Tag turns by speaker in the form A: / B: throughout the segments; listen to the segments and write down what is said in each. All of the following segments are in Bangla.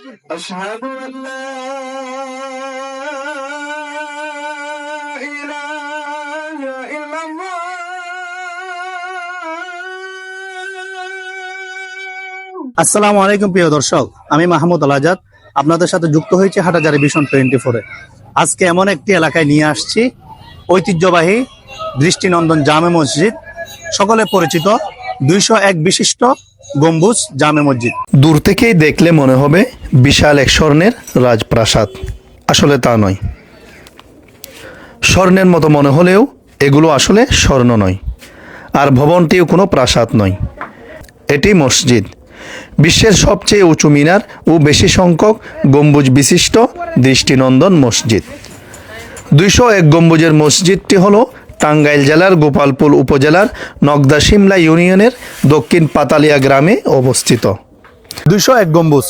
A: أشهد أن لا إله إلا الله
B: আসসালামু আলাইকুম প্রিয় দর্শক আমি মাহমুদ আল আজাদ আপনাদের সাথে যুক্ত হয়েছে হাটাজারি ভিশন টোয়েন্টি ফোরে আজকে এমন একটি এলাকায় নিয়ে আসছি ঐতিহ্যবাহী দৃষ্টিনন্দন জামে মসজিদ সকলে পরিচিত দুইশো এক বিশিষ্ট গম্বুজ জামে মসজিদ।
C: দূর থেকেই দেখলে মনে হবে বিশাল এক স্বর্ণের রাজপ্রাসাদ। আসলে তা নয়। স্বর্ণের মতো মনে হলেও এগুলো আসলে স্বর্ণ নয়। আর ভবনটিও কোনো প্রাসাদ নয়। এটি মসজিদ। বিশ্বের সবচেয়ে উঁচু মিনার ও বেশি সংখ্যক গম্বুজ বিশিষ্ট দৃষ্টিনন্দন মসজিদ। দুইশো এক গম্বুজের মসজিদটি হল টাঙ্গাইল জেলার, গোপালপুর উপজেলার, নগদা সিমলা ইউনিয়নের দক্ষিণ পাতালিয়া গ্রামে অবস্থিত।
B: দুইশো এক গম্বুজ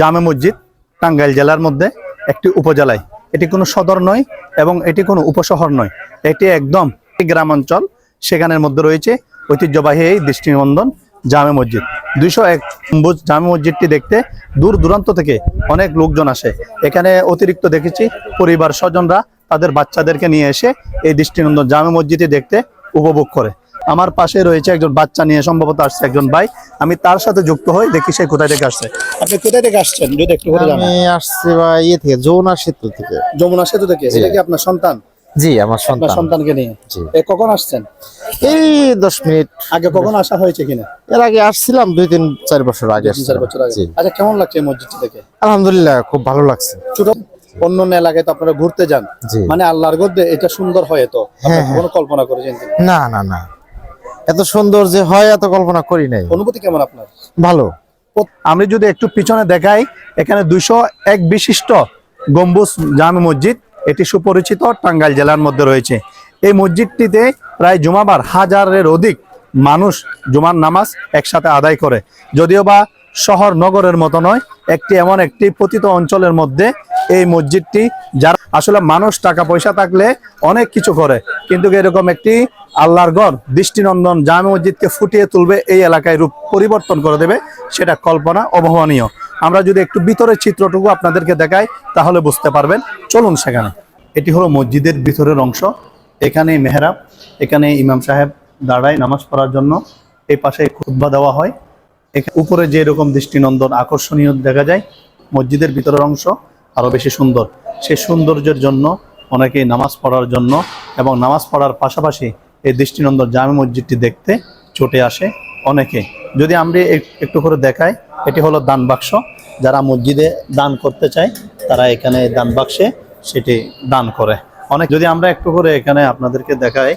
B: জামে মসজিদ টাঙ্গাইল জেলার মধ্যে একটি উপজেলায়। এটি কোনো সদর নয় এবং এটি কোনো উপশহর নয়। এটি একদম গ্রামাঞ্চল। সেখানের মধ্যে রয়েছে ঐতিহ্যবাহী এই দৃষ্টিনন্দন জামে মসজিদ। দুইশো এক গম্বুজ জামে মসজিদটি দেখতে দূর দূরান্ত থেকে অনেক লোকজন আসে। এখানে অতিরিক্ত দেখেছি পরিবার স্বজনরা তাদের বাচ্চাদেরকে নিয়ে এসে এই দৃষ্টিনন্দন জামে মসজিদটি দেখতে উপভোগ করে। আমার পাশে রয়েছে একজন বাচ্চা নিয়ে সম্ভবত আসছে একজন ভাই। আমি তার সাথে যুক্ত হই দেখি সে কোথায় থেকে আসছে। আপনি কোথায় থেকে আসছেন? যদি একটু করে
D: আমি আসছি বা ইয়ে থেকে যৌনা সেতু থেকে।
B: যমুনা সেতু থেকে? এটা কি আপনার সন্তান?
D: জি আমার সন্তান।
B: সন্তানকে নিয়ে?
D: জি।
B: এ কখন আসছেন?
D: এই দশ মিনিট।
B: আগে কখন আসা হয়েছে কিনা?
D: এর আগে আসছিলাম দুই তিন চার বছর আগে
B: চার বছর আগে। আচ্ছা কেমন লাগছে এই মসজিদটা দেখে?
D: আলহামদুলিল্লাহ খুব ভালো লাগছে।
B: ছোট অন্য অন্য এলাকায় তো আপনারা ঘুরতে যান। মানে আল্লাহর গদ্দে এটা সুন্দর হয় তো
D: হ্যাঁ,
B: কোনো কল্পনা করেছেন
D: না না না। এত সুন্দর যে হয় এত কল্পনা করি নাই।
B: অনুভূতি কেমন আপনার?
D: ভালো।
B: আমি যদি একটু পিছনে দেখাই এখানে দুইশো এক বিশিষ্ট গম্বুজ জামে মসজিদ এটি সুপরিচিত টাঙ্গাইল জেলার মধ্যে রয়েছে। এই মসজিদটিতে প্রায় জুমাবার হাজারের অধিক মানুষ জুমার নামাজ একসাথে আদায় করে। যদিও বা শহর নগরের মতো নয়, একটি এমন একটি পতিত অঞ্চলের মধ্যে এই মসজিদটি যার আসলে মানুষ টাকা পয়সা থাকলে অনেক কিছু করে। কিন্তু এরকম একটি আল্লাহর গড় দৃষ্টিনন্দন জামে মসজিদকে ফুটিয়ে তুলবে এই এলাকায় রূপ পরিবর্তন করে দেবে, সেটা কল্পনা অবহনীয়। আমরা যদি একটু ভিতরের চিত্রটুকু আপনাদেরকে দেখাই, তাহলে বুঝতে পারবেন। চলুন সেখানে। এটি হলো মসজিদের ভিতরের অংশ। এখানে মেহরাব এখানে ইমাম সাহেব দাঁড়ায় নামাজ পড়ার জন্য। এই পাশে খুতবা দেওয়া হয়। উপরে যে এরকম দৃষ্টিনন্দন আকর্ষণীয় দেখা যায়, মসজিদের ভিতরের অংশ আরও বেশি সুন্দর। সেই সৌন্দর্যের জন্য অনেকেই নামাজ পড়ার জন্য এবং নামাজ পড়ার পাশাপাশি এই দৃষ্টিনন্দন জামে মসজিদটি দেখতে ছুটে আসে অনেকে। যদি আমরা এক- একটু করে দেখাই, এটি হলো দান বাক্স। যারা মসজিদে দান করতে চায়, তারা এখানে দান বাক্সে সেটি দান করে। অনেক যদি আমরা একটু করে এখানে আপনাদেরকে দেখাই,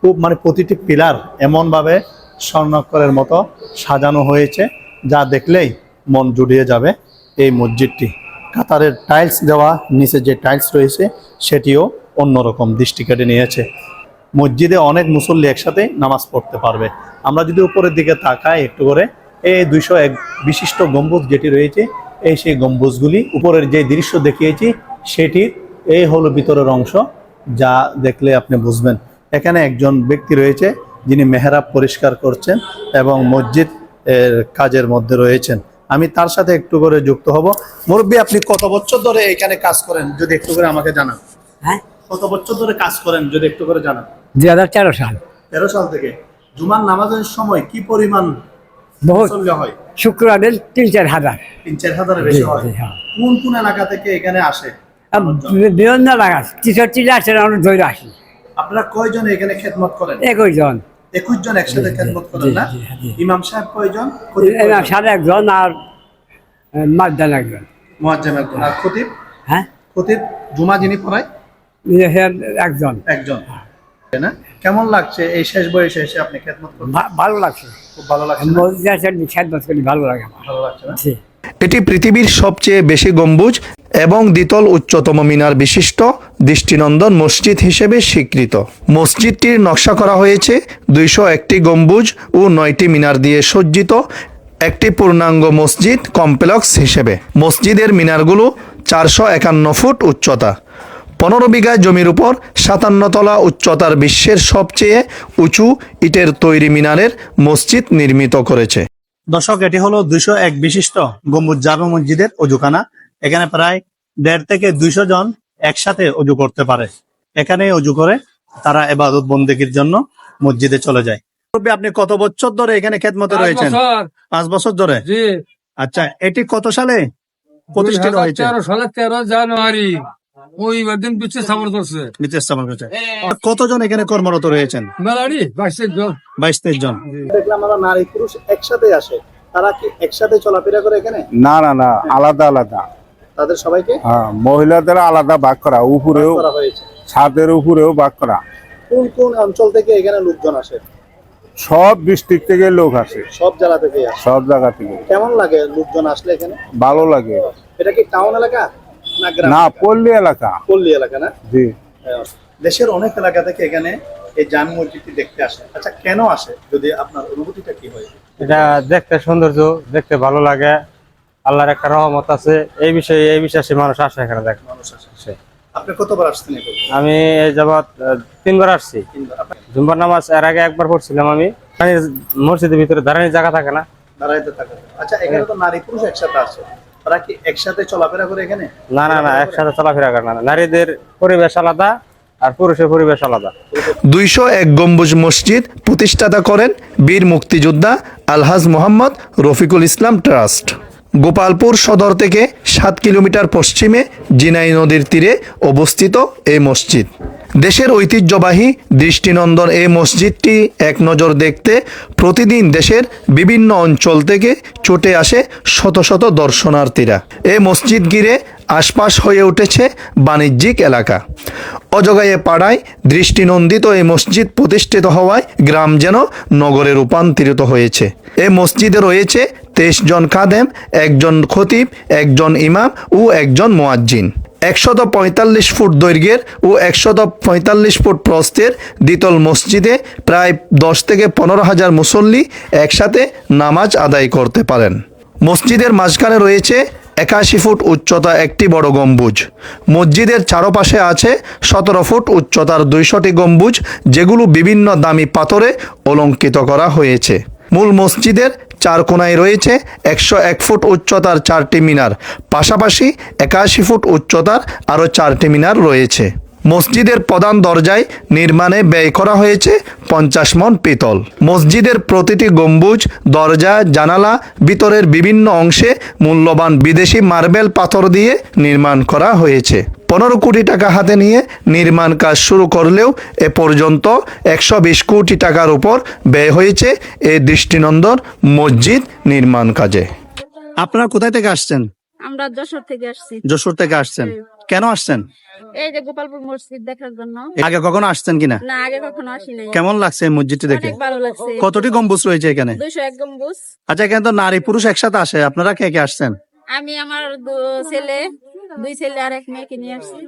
B: খুব মানে প্রতিটি পিলার এমনভাবে স্বর্ণাক্ষরের মতো সাজানো হয়েছে, যা দেখলেই মন জুড়িয়ে যাবে এই মসজিদটি। কাতারের টাইলস দেওয়া, নিচে যে টাইলস রয়েছে, সেটিও অন্যরকম দৃষ্টি কেটে নিয়েছে। মসজিদে অনেক মুসল্লি একসাথে নামাজ পড়তে পারবে। আমরা যদি উপরের দিকে তাকাই একটু করে, এই দুইশো এক বিশিষ্ট গম্বুজ যেটি রয়েছে, এই সেই গম্বুজগুলি, উপরের যে দৃশ্য দেখিয়েছি, সেটির এই হলো ভিতরের অংশ, যা দেখলে আপনি বুঝবেন। এখানে একজন ব্যক্তি রয়েছে যিনি মেহরাব পরিষ্কার করছেন এবং মসজিদ এর কাজের মধ্যে রয়েছেন। আমি তার সাথে একটু করে যুক্ত হব। মুরব্বী আপনি কত বছর ধরে এখানে কাজ করেন যদি একটু করে আমাকে জানান?
E: হ্যাঁ?
B: কত বছর ধরে কাজ করেন যদি একটু করে জানান?
E: দুই হাজার তেরো সাল।
B: তেরো সাল থেকে। জুমার নামাজের সময় কি পরিমাণ হয়?
E: শুক্রবারের তিন চার হাজার।
B: তিন চার হাজারের বেশি হয়।
E: হ্যাঁ।
B: কোন কোন এলাকা থেকে এখানে আসে?
E: বিভিন্ন তিষট্টি আসে আমরা ধরে আসি।
B: আপনারা কয়জন এখানে খেদমত করেন?
E: একই জন।
B: একুশ জন একসাথে খেদমত করেন না। ইমাম সাহেব কয়জন?
E: একজন আর মাদ্দান একজন।
B: মুয়াজ্জেম একজন। আর খতিব?
E: হ্যাঁ?
B: খতিব জুমা যিনি পড়ায়?
E: ইয়ে একজন।
B: একজন। না? কেমন লাগছে এই শেষ বয়সে এসে আপনি খেদমত করতে?
E: ভা- ভালো লাগছে।
B: খুব ভালো লাগছে
E: খেদমত করি ভালো লাগে
B: ভালো লাগছে না?
C: এটি পৃথিবীর সবচেয়ে বেশি গম্বুজ। এবং দ্বিতল উচ্চতম মিনার বিশিষ্ট দৃষ্টিনন্দন মসজিদ হিসেবে স্বীকৃত। মসজিদটির নকশা করা হয়েছে দুইশো একটি গম্বুজ ও নয়টি মিনার দিয়ে সজ্জিত একটি পূর্ণাঙ্গ মসজিদ কমপ্লেক্স হিসেবে। মসজিদের মিনারগুলো চারশো একান্ন ফুট উচ্চতা। পনেরো বিঘা জমির উপর সাতান্ন তলা উচ্চতার বিশ্বের সবচেয়ে উঁচু ইটের তৈরি মিনারের মসজিদ নির্মিত করেছে।
B: দর্শক, এটি হলো দুইশো এক বিশিষ্ট গম্বুজ জামে মসজিদের অজুখানা। এখানে প্রায় দেড় থেকে দুইশো জন একসাথে অজু করতে পারে। এখানে অজু করে তারা এবাদত বন্দেগীর জন্য মসজিদে চলে যায়। আপনি কত বছর ধরে এখানে খেদমতে রয়েছেন? পাঁচ বছর ধরে? আচ্ছা এটি কত সালে প্রতিষ্ঠিত হয়েছে?
F: তেরো জানুয়ারি। ওই দিন করছে।
B: স্থাপন করেছে। কতজন এখানে কর্মরত রয়েছেন?
F: বাইশে জন।
B: বাইশ তেইশ জন। দেখলাম আমরা নারী পুরুষ একসাথে আসে। তারা কি একসাথে চলাফেরা করে এখানে?
G: না না না আলাদা আলাদা।
B: তাদের সবাইকে
G: হ্যাঁ মহিলাদের আলাদা ভাগ করা উপরেও
B: হয়েছে।
G: ছাদের উপরেও ভাগ করা।
B: কোন কোন অঞ্চল থেকে এখানে লোকজন আসে?
G: সব ডিস্ট্রিক্ট থেকে লোক আসে।
B: সব জায়গা থেকে
G: সব জায়গা থেকে।
B: কেমন লাগে লোকজন আসলে এখানে?
G: ভালো লাগে।
B: এটা কি টাউন এলাকা না
G: না পল্লী এলাকা।
B: পল্লী এলাকা না?
G: জি।
B: দেশের অনেক এলাকা থেকে এখানে এই জামি মসজিদটি দেখতে আসে। আচ্ছা কেন আসে? যদি আপনার অনুভূতিটা কি হয়?
H: এটা দেখতে সৌন্দর্য দেখতে ভালো লাগে। আল্লাহর একটা রহমত আছে। এই বিষয়ে এই বিশ্বাসে মানুষ আসে এখানে দেখ
B: মানুষ আসে আপনি কতবার আসছেন
H: আমি এই যাবৎ তিনবার আসছি। জুম্বার নামাজ এর আগে একবার পড়ছিলাম আমি। মসজিদের ভিতরে দাঁড়ানোর জায়গা থাকে না।
B: দাঁড়াইতে থাকে আচ্ছা এখানে তো নারী পুরুষ একসাথে আছে। তারা কি একসাথে চলাফেরা করে এখানে?
H: না না না একসাথে চলাফেরা করে না। নারীদের পরিবেশ আলাদা আর পুরুষের পরিবেশ আলাদা।
C: দুইশো এক গম্বুজ মসজিদ প্রতিষ্ঠাতা করেন বীর মুক্তিযোদ্ধা আলহাজ মোহাম্মদ রফিকুল ইসলাম ট্রাস্ট। গোপালপুর সদর থেকে সাত কিলোমিটার পশ্চিমে জিনাই নদীর তীরে অবস্থিত এই মসজিদ। দেশের ঐতিহ্যবাহী দৃষ্টিনন্দন এই মসজিদটি এক নজর দেখতে প্রতিদিন দেশের বিভিন্ন অঞ্চল থেকে চটে আসে শত শত দর্শনার্থীরা। এ মসজিদ ঘিরে আশপাশ হয়ে উঠেছে বাণিজ্যিক এলাকা। অজগায়ে পাড়ায় দৃষ্টিনন্দিত এই মসজিদ প্রতিষ্ঠিত হওয়ায় গ্রাম যেন নগরে রূপান্তরিত হয়েছে। এই মসজিদে রয়েছে তেইশ জন খাদেম, একজন খতিব, একজন ইমাম ও একজন মোয়াজ্জিন। একশত পঁয়তাল্লিশ ফুট দৈর্ঘ্যের ও একশত পঁয়তাল্লিশ ফুট প্রস্থের দ্বিতল মসজিদে প্রায় দশ থেকে পনেরো হাজার মুসল্লি একসাথে নামাজ আদায় করতে পারেন। মসজিদের মাঝখানে রয়েছে একাশি ফুট উচ্চতা একটি বড় গম্বুজ। মসজিদের চারপাশে আছে সতেরো ফুট উচ্চতার দুইশটি গম্বুজ, যেগুলো বিভিন্ন দামি পাথরে অলঙ্কিত করা হয়েছে। মূল মসজিদের চার কোনায় রয়েছে একশো এক ফুট উচ্চতার চারটি মিনার। পাশাপাশি একাশি ফুট উচ্চতার আরও চারটি মিনার রয়েছে। মসজিদের প্রধান দরজায় নির্মাণে ব্যয় করা হয়েছে পঞ্চাশ মন পিতল। মসজিদের প্রতিটি গম্বুজ দরজা জানালা ভিতরের বিভিন্ন অংশে মূল্যবান বিদেশি মার্বেল পাথর দিয়ে নির্মাণ করা হয়েছে। পনেরো কোটি টাকা হাতে নিয়ে নির্মাণ কাজ শুরু করলেও এ পর্যন্ত একশো বিশ কোটি টাকার উপর ব্যয় হয়েছে এই দৃষ্টিনন্দন মসজিদ নির্মাণ কাজে।
B: আপনারা কোথায় থেকে আসছেন?
I: আমরা যশোর থেকে আসছি।
B: যশোর থেকে আসছেন। কেন আসছেন?
I: এই যে গোপালপুর মসজিদ দেখার জন্য।
B: আগে কখনো আসছেন কিনা?
I: না আগে কখনো আসি নাই
B: কেমন লাগছে মসজিদটি দেখে?
I: ভালো লাগছে।
B: কতটি গম্বুজ রয়েছে এখানে?
I: দুইশো এক গম্বুজ।
B: আচ্ছা এখানে তো নারী পুরুষ একসাথে আসে। আপনারা কে কে আসছেন?
I: আমি আমার ছেলে দুই ছেলে আর এক মেয়েকে নিয়ে আসছি।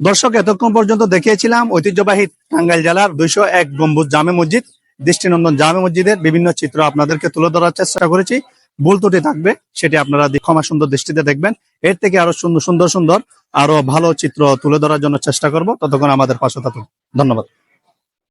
B: দর্শক এতক্ষণ পর্যন্ত দেখিয়েছিলাম ঐতিহ্যবাহী টাঙ্গাইল জেলার দুইশো এক গম্বুজ জামে মসজিদ। দৃষ্টিনন্দন জামে মসজিদের বিভিন্ন চিত্র আপনাদেরকে তুলে ধরার চেষ্টা করেছি। ভুল ত্রুটি থাকবে, সেটি আপনারা ক্ষমা সুন্দর দৃষ্টিতে দেখবেন। এর থেকে আরও সুন্দর সুন্দর সুন্দর, আরও ভালো চিত্র তুলে ধরার জন্য চেষ্টা করব। ততক্ষণ আমাদের পাশে থাকুন। ধন্যবাদ।